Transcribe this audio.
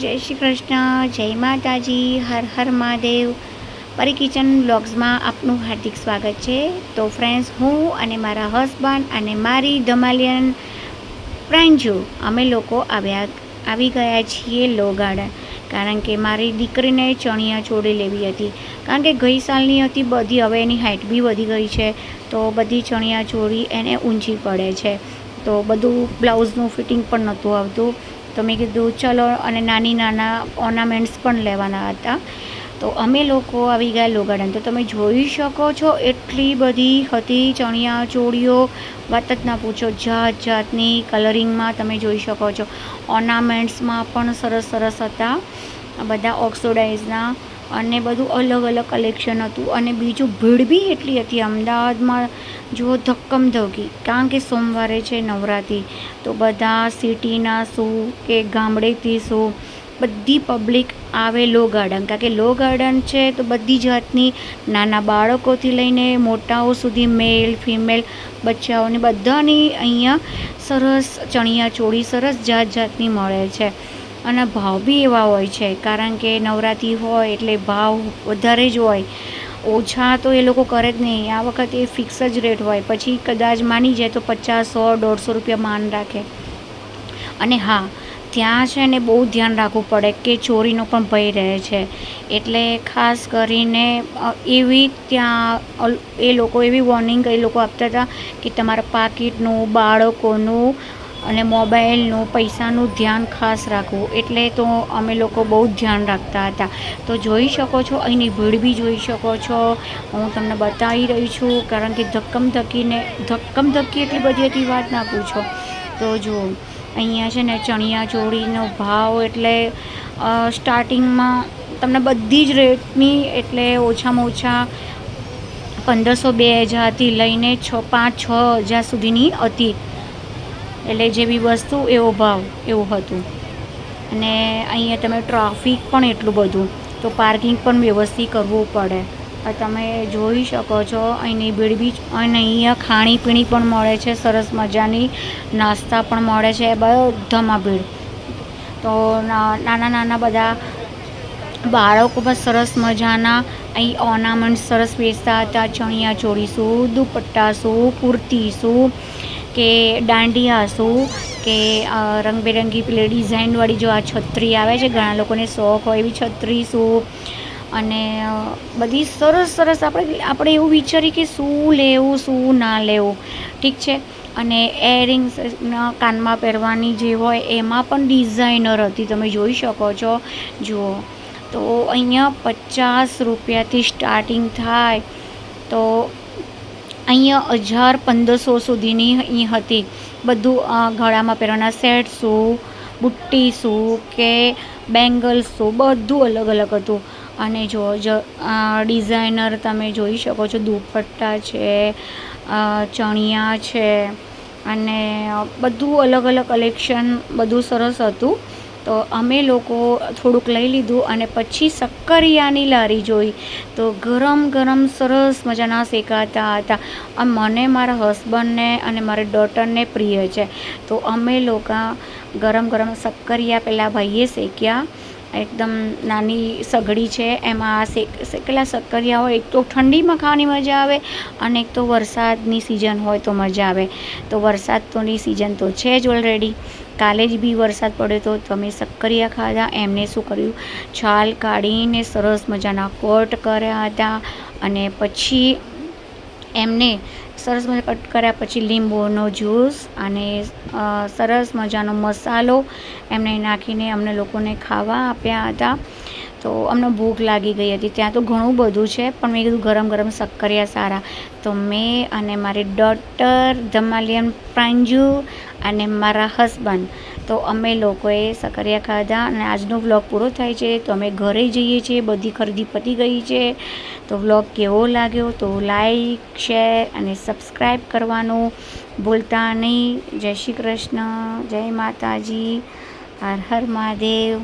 જય શ્રી કૃષ્ણ, જય માતાજી, હર હર મહાદેવ. પરી કિચન બ્લોગ્સમાં આપનું હાર્દિક સ્વાગત છે. તો ફ્રેન્ડ્સ હું અને મારા હસબન્ડ અને મારી ધમાલિયન પ્રાંજુ, અમે લોકો આવ્યા, આવી ગયા છીએ લો ગાર્ડન કારણ કે મારી દીકરીને ચણિયા ચોળી લેવી હતી. કારણ કે ગઈ સાલની હતી, બધી હવે એની હાઇટ બી વધી ગઈ છે. તો બધી ચણિયા ચોળી એને ઊંચી પડે છે. તો બધું બ્લાઉઝનું ફિટિંગ પણ નહોતું આવતું. તો મેં કીધું, ચલો, અને નાની નાના ઓર્નામેન્ટ્સ પણ લેવાના હતા. તો અમે લોકો આવી ગયા લોગાર્ડન તો તમે જોઈ શકો છો, એટલી બધી હતી ચણિયા ચોળીઓ. વાત જ ના પૂછો, જાત જાતની કલરિંગમાં તમે જોઈ શકો છો. ઓર્નામેન્ટ્સમાં પણ સરસ સરસ હતા. બધા ઓક્સોડાઇઝના અને બધું અલગ અલગ કલેક્શન હતું. અને બીજું ભીડ બી એટલી હતી. અમદાવાદમાં જુઓ ધક્કમ ધક્કી. કારણ કે સોમવારે છે નવરાત્રિ. તો બધા સિટીના શું કે ગામડેથી શું, બધી પબ્લિક આવે લો ગાર્ડન કારણ કે લો ગાર્ડન છે તો બધી જાતની નાના બાળકોથી લઈને મોટાઓ સુધી મેલ ફિમેલ બચ્ચાઓને બધાની અહીંયા સરસ ચણિયા ચોળી સરસ જાત જાતની મળે છે. અને ભાવ બી એવા હોય છે. કારણ કે નવરાત્રિ હોય એટલે ભાવ વધારે જ હોય. ઓછા તો એ લોકો કરે જ નહીં. આ વખતે એ ફિક્સ જ રેટ હોય. પછી કદાચ માની જાય તો પચાસ સો દોઢસો રૂપિયા માન રાખે. અને હા, ત્યાં છે ને બહુ ધ્યાન રાખવું પડે કે ચોરીનો પણ ભય રહે છે. એટલે ખાસ કરીને એવી ત્યાં એ લોકો એવી વોર્નિંગ એ લોકો આપતા હતા કે તમારા પાકીટનું, બાળકોનું અને મોબાઈલનું, પૈસાનું ધ્યાન ખાસ રાખવું. એટલે તો અમે લોકો બહુ જ ધ્યાન રાખતા હતા. તો જોઈ શકો છો, અહીંની ભીડ બી જોઈ શકો છો. હું તમને બતાવી રહી છું, કારણ કે ધક્કમ ધક્કીને, ધક્કમ ધક્કી એટલી બધી હતી વાત ના પૂછો. તો જુઓ, અહીંયા છે ને ચણિયા ચોળીનો ભાવ એટલે સ્ટાર્ટિંગમાં તમને બધી જ રેટની એટલે ઓછામાં ઓછા પંદરસો બે હજારથી લઈને છ, પાંચ, છ હજાર સુધીની હતી. એટલે જેવી વસ્તુ એવો ભાવ એવું હતું. અને અહીંયા તમે ટ્રાફિક પણ એટલું બધું, તો પાર્કિંગ પણ વ્યવસ્થિત કરવું પડે. તમે જોઈ શકો છો, અહીંની ભીડ બી અને અહીંયા ખાણીપીણી પણ મળે છે, સરસ મજાની નાસ્તા પણ મળે છે, બધામાં ભીડ. તો નાના નાના બધા બાળકો પણ સરસ મજાના અહીં ઓર્નામેન્ટ સરસ વેચતા હતા, ચણિયા ચોળી શું, દુપટ્ટા શું, કુર્તી શું કે દાંડિયા શું કે રંગબેરંગી પેલી ડિઝાઇનવાળી જો આ છત્રી આવે છે, ઘણા લોકોને શોખ હોય એવી છત્રી શું? અને બધી સરસ સરસ આપણે આપણે એવું વિચારીએ કે શું લેવું, શું ના લેવું. ઠીક છે? અને એરિંગ્સ કાનમાં પહેરવાની જે હોય, એમાં પણ ડિઝાઇનર હતી. તમે જોઈ શકો છો. જુઓ. તો અહીંયા પચાસ રૂપિયાથી સ્ટાર્ટિંગ થાય. તો અહીંયા હજાર પંદરસો સુધીની અહીં હતી. બધું ગળામાં પહેરવાના સેટ શું, બુટ્ટી શું કે બેંગલ્સ શું, બધું અલગ અલગ હતું. અને જો ડિઝાઇનર તમે જોઈ શકો છો, દુપટ્ટા છે ચણિયા છે, અને બધું અલગ અલગ કલેક્શન બધું સરસ હતું. તો અમે લોકો થોડુંક લઈ લીધું અને પછી શક્કરિયાની લારી જોઈ તો ગરમ ગરમ સરસ મજાના શેકાતા હતા આ મને મારા હસબન્ડને અને મારા ડોટરને પ્રિય છે. તો અમે લોકો ગરમ ગરમ શક્કરિયા પહેલાં ભાઈએ શેક્યા. એકદમ નાની સગડી છે, એમાં શેક, શેકેલા શક્કરિયા હોય, એક તો ઠંડીમાં ખાવાની મજા આવે અને એક તો વરસાદની સિઝન હોય તો મજા આવે. તો વરસાદ તોની સિઝન તો છે જ ઓલરેડી કાલે જ બી વરસાદ પડ્યો તો તમે શક્કરિયા ખાધા. એમને શું કર્યું? છાલ કાઢીને સરસ મજાના કોટ કર્યા હતા અને પછી એમને સરસ મજા કટ કર્યા પછી લીંબુનો જ્યુસ અને સરસ મજાનો મસાલો એમને નાખીને અમને લોકોને ખાવા આપ્યા હતા. તો અમને ભૂખ લાગી ગઈ હતી. ત્યાં તો ઘણું બધું છે, પણ મેં કીધું ગરમ ગરમ શક્કરિયા સારા. તો મેં અને મારી ડોટર ધમાલિયન પ્રાંજુ અને મારા હસબન્ડ, તો અમે લોકોએ સકરિયા ખાધા અને આજનો વ્લોગ પૂરો થાય છે. તો અમે ઘરે જઈએ છીએ, બધી ખરીદી પતી ગઈ છે. તો વ્લોગ કેવો લાગ્યો તો લાઈક, શેર અને સબસ્ક્રાઈબ કરવાનું ભૂલતા નહીં. જય શ્રી કૃષ્ણ, જય માતાજી. હર હર મહાદેવ.